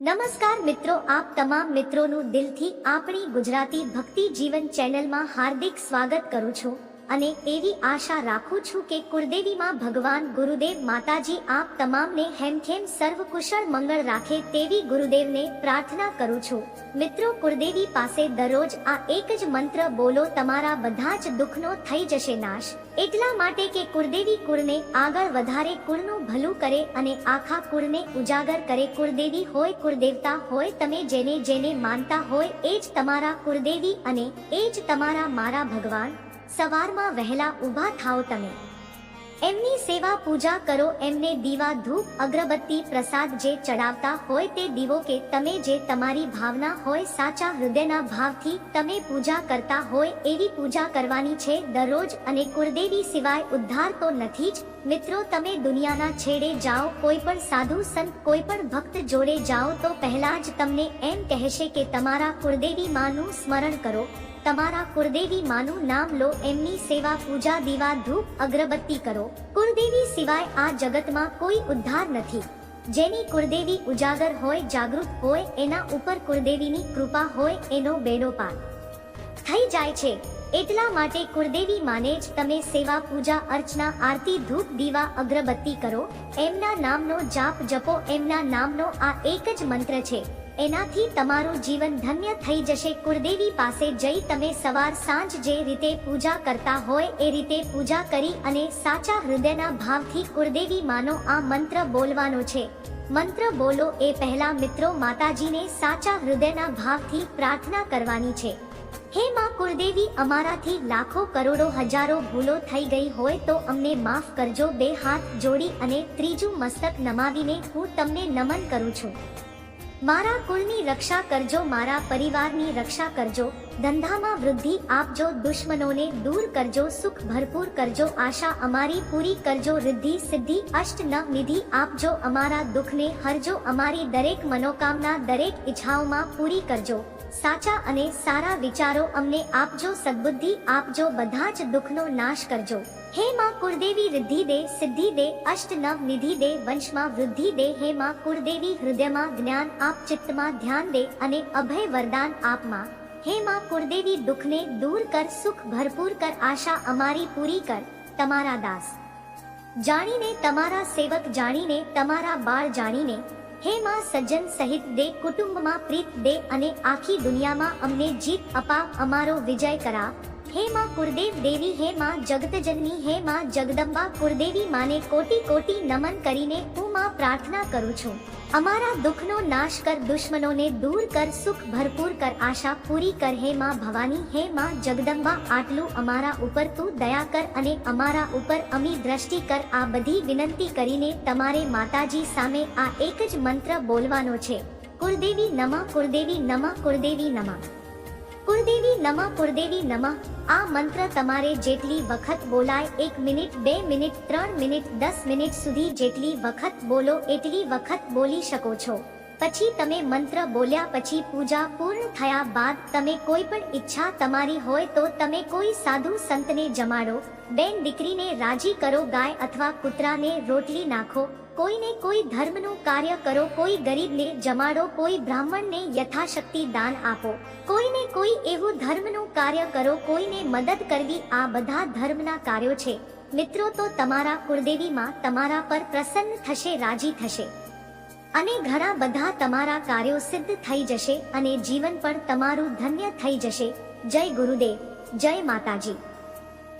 નમસ્કાર મિત્રો, આપ તમામ મિત્રોનું દિલથી આપણી ગુજરાતી ભક્તિ જીવન ચેનલમાં હાર્દિક સ્વાગત કરું છું. અને એવી આશા રાખું છું કે કુળદેવીમાં ભગવાન ગુરુદેવ માતાજી આપ તમામને હેમખેમ સર્વ કુશળ મંગળ રાખે તેવી ગુરુદેવને પ્રાર્થના કરું છું. મિત્રો, કુળદેવી પાસે દરરોજ આ એક જ મંત્ર બોલો, તમારા બધા જ દુઃખનો થઈ જશે નાશ. એટલા માટે કે કુળદેવી કુળને આગળ વધારે કુળનું ભલું કરે અને આખા કુળને ઉજાગર કરે. કુળદેવી હોય, કુળદેવતા હોય, તમે જેને જેને માનતા હોય, એ જ તમારા કુળદેવી અને એ જ તમારા મારા ભગવાન. સવારમાં વહેલા ઊભા થાઓ તમે. એમની સેવા પૂજા કરો, એમને દીવા, ધૂપ, અગરબત્તી, પ્રસાદ જે ચડાવતા હોય તે દીવો કે તમે જે તમારી ભાવના હોય સાચા હૃદયના ભાવથી તમે પૂજા કરતા હોય એવી પૂજા કરવાની છે. દરરોજ અને કુળદેવી સિવાય ઉદ્ધાર તો નથી જ. મિત્રો, તમે દુનિયાના છેડે જાઓ, કોઈ પણ સાધુ સંત, કોઈ પણ ભક્ત જોડે જાઓ તો પહેલા જ તમને એમ કહેશે કે તમારા કુળદેવી માનું સ્મરણ કરો. તમારા કુળદેવી માનું નામ લો, એમની સેવા પૂજા દીવા ધૂપ, અગરબત્તી કરો. કુળદેવી સિવાય આ જગતમાં કોઈ ઉદ્ધાર નથી. જેની કુળદેવી ઉજાગર હોય, જાગૃત હોય, એના ઉપર કુળદેવીની કૃપા હોય, એનો બેડો પાર. થઈ જાય છે. એટલા માટે કુળદેવી માને જ તમે સેવા પૂજા, અર્ચના, આરતી, ધૂપ, દીવા, અગરબત્તી કરો. એમના નામનો જાપ જપો, એમના નામનો આ એક જ મંત્ર છે. એનાથી તમારું જીવન ધન્ય થઈ જશે. કુળદેવી પાસે જઈ તમે સવાર સાંજ જે રીતે પૂજા કરતા હોય એ રીતે પૂજા કરી અને સાચા હૃદયના ભાવથી કુળદેવી માનો આ મંત્ર બોલવાનો છે. મંત્ર બોલો એ પહેલા મિત્રો માતાજીને સાચા હૃદયના ભાવથી પ્રાર્થના કરવાની છે. હે માં કુળદેવી, અમારાથી લાખો કરોડો હજારો ભૂલો થઈ ગઈ હોય તો અમને માફ કરજો. બે હાથ જોડી અને ત્રીજું મસ્તક નમાવીને હું તમને નમન કરું છું. મારા કુળની રક્ષા કરજો, મારા પરિવારની રક્ષા કરજો. ધંધામાં વૃદ્ધિ આપજો, દુશ્મનોને દૂર કરજો, સુખ ભરપૂર કરજો. આશા અમારી પૂરી કરજો, રિદ્ધિ, સિદ્ધિ, અષ્ટ, ન, નિધિ આપજો. અમારા દુઃખને હરજો, અમારી દરેક મનોકામના દરેક ઈચ્છાઓમાં પૂરી કરજો. સાચા અને સારા વિચારો અમને આપજો, સદબુદ્ધિ આપજો, બધા જ દુઃખનો નાશ કરજો. હે માં કુળદેવી, રિદ્ધિ દે, સિદ્ધિ દે અષ્ટ નવ નિધિ દે, વંશમાં વૃદ્ધિ દે, હે માં કુળદેવી, હૃદયમાં જ્ઞાન આપ, ચિત્તમાં ધ્યાન દે અને અભય વરદાન આપમાં હે માં કુળદેવી, દુઃખને દૂર કર, સુખ ભરપૂર કર, આશા અમારી પૂરી કર, તમારા દાસ. જાણીને તમારા સેવક જાણીને, તમારા બાળ જાણીને હે માં સજ્જન સહિત દે કુટુંબમાં પ્રીત દે અને આખી દુનિયામાં અમને જીત અપાવ અમારો વિજય કરાવ હે માં કુળદેવ દેવી, હે માં જગતજનની હે માં જગદંબા કુળદેવી, માને કોટી કોટી નમન કરીને હું માં પ્રાર્થના કરું છું. અમારા દુઃખનો નાશ કર, દુશ્મનોને દૂર કર, સુખ ભરપૂર કર, આશા પૂરી કર, હે માં ભવાની, હે માં જગદંબા આટલું અમારા ઉપર તું દયા કર અને અમારા ઉપર અમી દ્રષ્ટિ કર. આ બધી વિનંતી કરીને તમારે માતાજી સામે આ એક જ મંત્ર બોલવાનો છે. કુળદેવી નમા કુળદેવી નમા, કુળદેવી નમઃ. કુળદેવી નમઃ કુળદેવી નમઃ. આ મંત્ર તમારે જેટલી વખત બોલાય, એક મિનિટ, બે મિનિટ, ત્રણ મિનિટ, દસ મિનિટ સુધી જેટલી વખત બોલો, એટલી વખત બોલી શકો છો. પછી તમે મંત્ર બોલ્યા પછી પૂજા પૂર્ણ થયા બાદ તમે કોઈ પણ ઈચ્છા તમારી હોય તો તમે કોઈ સાધુ સંતને જમાડો. બેન દીકરીને રાજી કરો, ગાય અથવા કૂતરાને રોટલી નાખો. કોઈને કોઈ ધર્મનું કાર્ય કરો, કોઈ ગરીબને જમાડો, કોઈ બ્રાહ્મણને યથાશક્તિ દાન આપો. કોઈને કોઈ એવું ધર્મનું કાર્ય કરો, કોઈને મદદ કરવી આ બધા ધર્મના કાર્યો છે. મિત્રો, તો તમારા કુળદેવીમાં તમારા પર પ્રસન્ન થશે, રાજી થશે. અને ઘણા બધા તમારા કાર્યો સિદ્ધ થઈ જશે અને જીવન પણ તમારું ધન્ય થઈ જશે. જય ગુરુદેવ, જય માતાજી.